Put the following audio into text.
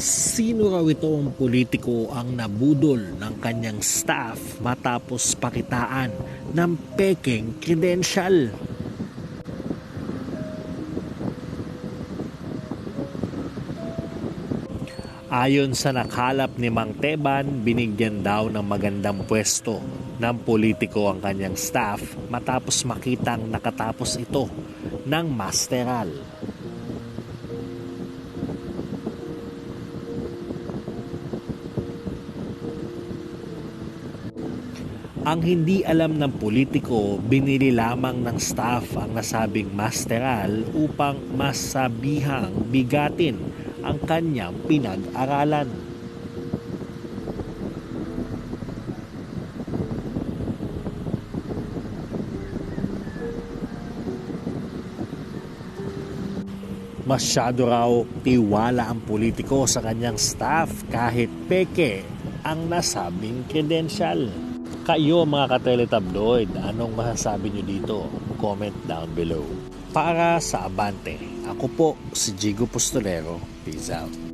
Sino raw itong politiko ang nabudol ng kanyang staff matapos pakitaan ng peking credential? Ayon sa nakalap ni Mang Teban, binigyan daw ng magandang pwesto ng politiko ang kanyang staff matapos makitang nakatapos ito ng masteral. Ang hindi alam ng politiko, binili lamang ng staff ang nasabing masteral upang masabihang bigatin ang kanyang pinag-aralan. Masyado raw tiwala ang politiko sa kanyang staff kahit peke ang nasabing credential. Kayo mga kateletabloid, anong masasabi nyo dito? Comment down below. Para sa Abante, ako po si Jigo Postolero. Peace out.